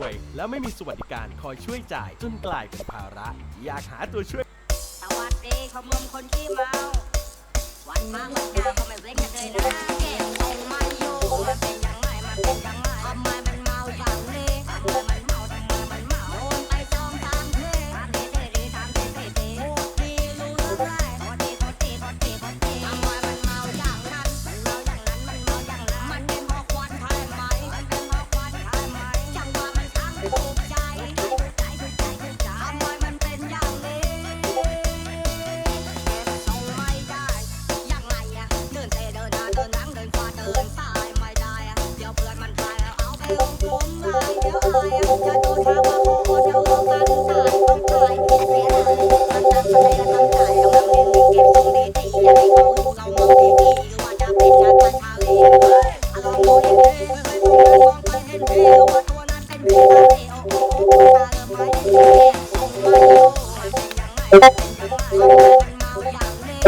วย แล้วไม่มีสวัสดิการคอยช่วยจ่ายจนกลายเป็นภาระ อยากหาตัวช่วย สวัสดีขมมคนขี้เมา วันมากวันยาวก็ไม่เว้นกันเลยนะแก้วงมาอยู่มันเป็น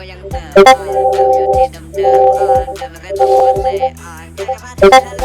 ก็ยังเติมอยู่ที่เดิมๆเออเดิมแล้วก็ต้องว่าเตะอ่านแค่พัดทะเล